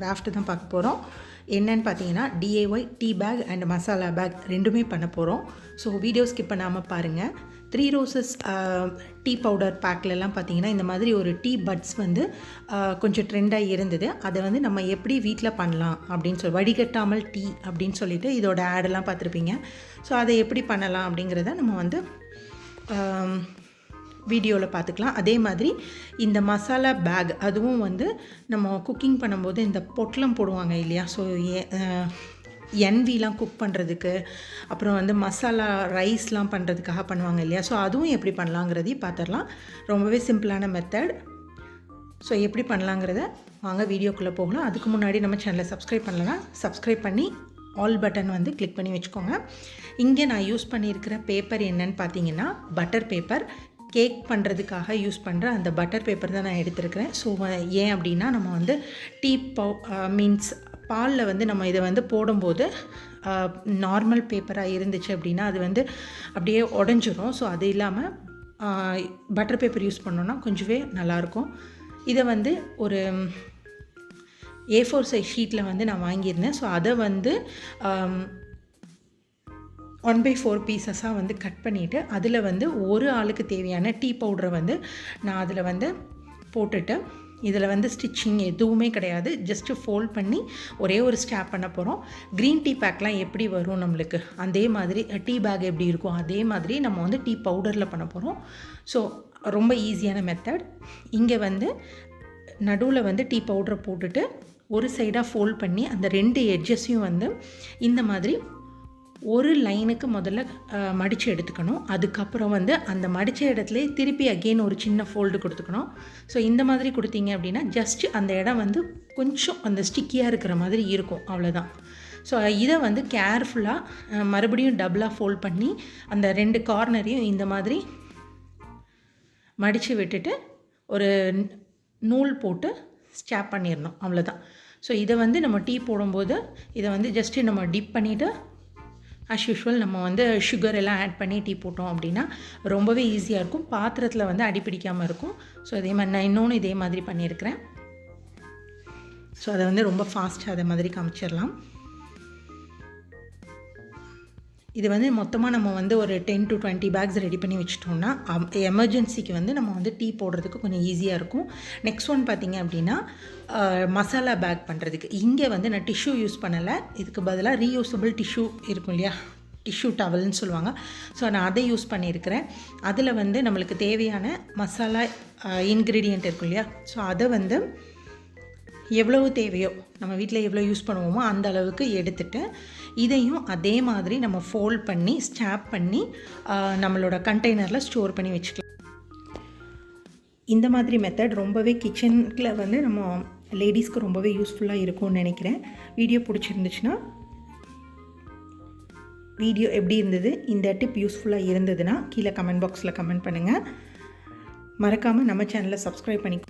Craft தான் பார்க்க போகிறோம் என்னன்னு பார்த்தீங்கன்னா DIY tea pack and masala pack ரெண்டுமே பண்ண போகிறோம் ஸோ வீடியோ ஸ்கிப் பண்ணாமல் பாருங்கள் த்ரீ ரோசஸ் டீ பவுடர் பேக்லலாம் பார்த்தீங்கன்னா இந்த மாதிரி ஒரு டீ பட்ஸ் வந்து uh, கொஞ்சம் ட்ரெண்டாக இருந்தது. அதை வந்து நம்ம எப்படி வீட்டில் பண்ணலாம் அப்படின்னு சொல்லி வடிகட்டாமல் டீ அப்படின்னு சொல்லிட்டு இதோட ஆடெல்லாம் பார்த்துருப்பீங்க. ஸோ அதை எப்படி பண்ணலாம் அப்படிங்கிறத நம்ம வந்து um, வீடியோவில் பார்த்துக்கலாம் அதே மாதிரி இந்த மசாலா பேக் அதுவும் வந்து நம்ம குக்கிங் பண்ணும்போது இந்த பொட்டலம் போடுவாங்க இல்லையா? ஸோ என்விலாம் குக் பண்ணுறதுக்கு அப்புறம் வந்து மசாலா ரைஸ்லாம் பண்ணுறதுக்காக பண்ணுவாங்க இல்லையா? ஸோ அதுவும் எப்படி பண்ணலாங்கிறதையும் பார்த்துடலாம் ரொம்பவே சிம்பிளான மெத்தட் ஸோ எப்படி பண்ணலாங்கிறத வாங்க வீடியோக்குள்ளே போகலாம். அதுக்கு முன்னாடி நம்ம சேனலை சப்ஸ்கிரைப் பண்ணலன்னா சப்ஸ்கிரைப் பண்ணி ஆல் பட்டன் வந்து கிளிக் பண்ணி வச்சுக்கோங்க. இங்கே நான் யூஸ் பண்ணியிருக்கிற பேப்பர் என்னன்னு பார்த்தீங்கன்னா பட்டர் பேப்பர் கேக் பண்ணுறதுக்காக யூஸ் பண்ணுற அந்த பட்டர் பேப்பர் தான் நான் எடுத்திருக்கிறேன். ஸோ ஏன் அப்படின்னா நம்ம வந்து டீ பவு மீன்ஸ் பாலில் வந்து நம்ம இதை வந்து போடும்போது uh, நார்மல் பேப்பராக இருந்துச்சு அப்படின்னா அது வந்து அப்படியே உடஞ்சிரும். ஸோ அது இல்லாமல் பட்டர் uh, பேப்பர் யூஸ் பண்ணோன்னா கொஞ்சமே நல்லாயிருக்கும். இதை வந்து ஒரு ஏ ஃபோர் சைஸ் ஷீட்டில் வந்து நான் வாங்கியிருந்தேன். ஸோ அதை வந்து um, ஒன் பை ஃபோர் பீசஸாக வந்து கட் பண்ணிவிட்டு அதில் வந்து ஒரு ஆளுக்கு தேவையான டீ பவுடரை வந்து நான் அதில் வந்து போட்டுட்டு இதில் வந்து ஸ்டிச்சிங் எதுவுமே கிடையாது. ஜஸ்ட்டு ஃபோல்ட் பண்ணி ஒரே ஒரு ஸ்டாப் பண்ண போகிறோம் க்ரீன் டீ பேக்லாம் எப்படி வரும் நம்மளுக்கு? அதே மாதிரி டீ பேக் எப்படி இருக்கும்? அதே மாதிரி நம்ம வந்து டீ பவுடரில் பண்ண போகிறோம் ஸோ ரொம்ப ஈஸியான மெத்தட் இங்கே வந்து நடுவில் வந்து டீ பவுடரை போட்டுட்டு ஒரு சைடாக ஃபோல்ட் பண்ணி அந்த ரெண்டு எட்ஜஸையும் வந்து இந்த மாதிரி ஒரு லைனுக்கு முதல்ல மடித்து எடுத்துக்கணும். அதுக்கப்புறம் வந்து அந்த மடித்த இடத்துல திருப்பி அகெயின் ஒரு சின்ன ஃபோல்டு கொடுத்துக்கணும். ஸோ இந்த மாதிரி கொடுத்தீங்க அப்படின்னா ஜஸ்ட் அந்த இடம் வந்து கொஞ்சம் அந்த ஸ்டிக்கியாக இருக்கிற மாதிரி இருக்கும். அவ்வளோதான் ஸோ இதை வந்து கேர்ஃபுல்லாக மறுபடியும் டபுளாக ஃபோல்ட் பண்ணி அந்த ரெண்டு கார்னரையும் இந்த மாதிரி மடித்து விட்டுட்டு ஒரு நூல் போட்டு ஸ்டாப் பண்ணிடணும். அவ்வளோதான் ஸோ இதை வந்து நம்ம டீ போடும்போது இதை வந்து ஜஸ்ட்டு நம்ம டிப் பண்ணிவிட்டு அஸ் யூஷுவல் நம்ம வந்து சுகர் எல்லாம் ஆட் பண்ணி டீ போட்டோம் அப்படின்னா ரொம்பவே ஈஸியாக இருக்கும். பாத்திரத்தில் வந்து அடிப்பிடிக்காமல் இருக்கும். ஸோ அதே மாதிரி நான் இன்னொன்று இதே மாதிரி பண்ணியிருக்கிறேன். ஸோ அதை வந்து ரொம்ப ஃபாஸ்ட்டாக அதை மாதிரி காமிச்சிடலாம். இது வந்து மொத்தமாக நம்ம வந்து ஒரு ten to twenty packs ready பண்ணி வச்சிட்டோம்னா எமர்ஜென்சிக்கு வந்து நம்ம வந்து டீ போடுறதுக்கு கொஞ்சம் ஈஸியாக இருக்கும். நெக்ஸ்ட் ஒன் பார்த்திங்க அப்படின்னா மசாலா பேக் பண்ணுறதுக்கு இங்கே வந்து நான் டிஷ்யூ யூஸ் பண்ணலை. இதுக்கு பதிலாக ரீயூசபிள் டிஷ்யூ இருக்கும் இல்லையா? டிஷ்யூ டவல்னு சொல்லுவாங்க. ஸோ நான் அதை யூஸ் பண்ணியிருக்கிறேன். அதில் வந்து நம்மளுக்கு தேவையான மசாலா இன்க்ரீடியண்ட் இருக்கும் இல்லையா? ஸோ அதை வந்து எவ்வளவு தேவையோ நம்ம வீட்டில் எவ்வளோ யூஸ் பண்ணுவோமோ அந்த அளவுக்கு எடுத்துட்டு இதையும் அதே மாதிரி நம்ம ஃபோல்ட் பண்ணி ஸ்டாப் பண்ணி நம்மளோட கண்டெய்னரில் ஸ்டோர் பண்ணி வச்சுக்கலாம். இந்த மாதிரி மெத்தட் ரொம்பவே கிச்சனில் வந்து நம்ம லேடிஸ்க்கு ரொம்பவே யூஸ்ஃபுல்லாக இருக்கும்னு நினைக்கிறேன். வீடியோ பிடிச்சிருந்துச்சுன்னா வீடியோ எப்படி இருந்தது இந்த டிப் யூஸ்ஃபுல்லாக இருந்ததுன்னா கீழே கமெண்ட் பாக்ஸில் கமெண்ட் பண்ணுங்கள் மறக்காமல் நம்ம சேனலை சப்ஸ்கிரைப் பண்ணி